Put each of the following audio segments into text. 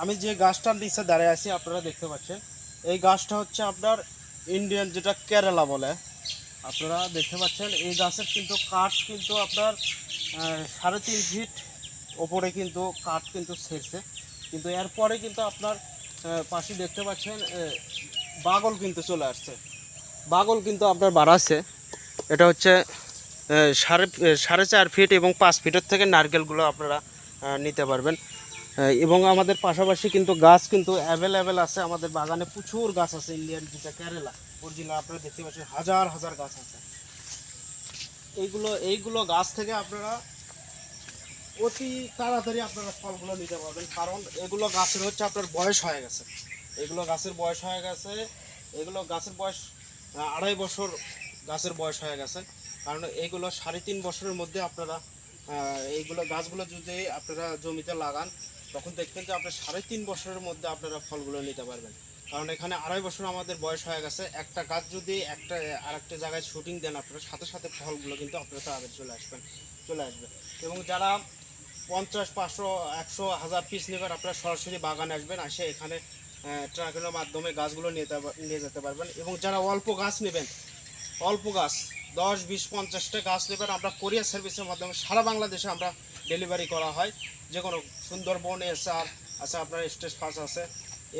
আমি যে গাছটার নিচে দাঁড়িয়ে আছি, আপনারা দেখতে পাচ্ছেন। এই গাছটা হচ্ছে আপনার ইন্ডিয়ান যেটা কেরালা বলে। আপনারা দেখতে পাচ্ছেন, এই গাছের কিন্তু কাঠ কিন্তু আপনার সাড়ে তিন ফিট ওপরে কিন্তু কাঠ কিন্তু ছেড়ছে। কিন্তু এরপরে কিন্তু আপনার পাশে দেখতে পাচ্ছেন বাগল কিন্তু চলে আসছে। বাগল কিন্তু আপনার বাড়াচ্ছে। এটা হচ্ছে সাড়ে সাড়ে চার ফিট এবং পাঁচ ফিটের থেকে নারকেলগুলো আপনারা নিতে পারবেন। এবং আমাদের পাশাপাশি কিন্তু গাছ কিন্তু অ্যাভেলেবেল আছে। আমাদের বাগানে প্রচুর গাছ আছে ইন্ডিয়ান যেটা কেরালা অরিজিনাল আপনারা দেখতে পাচ্ছেন, হাজার হাজার গাছ আছে। এইগুলো এইগুলো গাছ থেকে আপনারা অতি তাড়াতাড়ি আপনারা ফলগুলো নিতে পারবেন, কারণ এগুলো গাছের হচ্ছে আপনার বয়স হয়ে গেছে। এগুলো গাছের বয়স হয়ে গেছে, এগুলো গাছের বয়স আড়াই বছর গাছের বয়স হয়ে গেছে। কারণ এইগুলো সাড়ে তিন বছরের মধ্যে আপনারা এইগুলো গাছগুলো যদি আপনারা জমিতে লাগান তখন দেখবেন যে আপনার সাড়ে তিন বছরের মধ্যে আপনারা ফলগুলো নিতে পারবেন। কারণ এখানে আড়াই বছর আমাদের বয়স হয়ে গেছে, একটা গাছ যদি একটা আর একটা জায়গায় শুটিং দেন আপনারা, সাথে সাথে ফলগুলো কিন্তু আপনারা তাড়াতাড়ি চলে আসবেন, চলে আসবে এবং যারা পঞ্চাশ, পাঁচশো, একশো, হাজার পিস নেবেন, আপনারা সরাসরি বাগানে আসবেন, আসে এখানে ট্রাকের মাধ্যমে গাছগুলো নিয়ে নিয়ে যেতে পারবেন। এবং যারা অল্প গাছ নেবেন, অল্প গাছ দশ, বিশ পঞ্চাশটা গাছ নেবেন আমরা কোরিয়ার সার্ভিসের মাধ্যমে সারা বাংলাদেশে আমরা ডেলিভারি করা হয়। যে কোনো সুন্দরবন, এসআর আছে আপনার স্টেজ ফার্স আছে,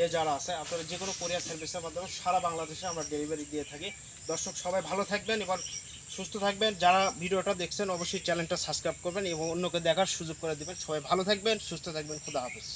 এ যারা আছে, আপনারা যে কোনো কোরিয়ার সার্ভিসের মাধ্যমে সারা বাংলাদেশে আমরা ডেলিভারি দিয়ে থাকি। দর্শক, সবাই ভালো থাকবেন, এবার সুস্থ থাকবেন। যারা ভিডিওটা দেখছেন, অবশ্যই চ্যানেলটা সাবস্ক্রাইব করবেন এবং অন্যকে দেখার সুযোগ করে দেবেন। সবাই ভালো থাকবেন, সুস্থ থাকবেন, খুদা হাফিজ।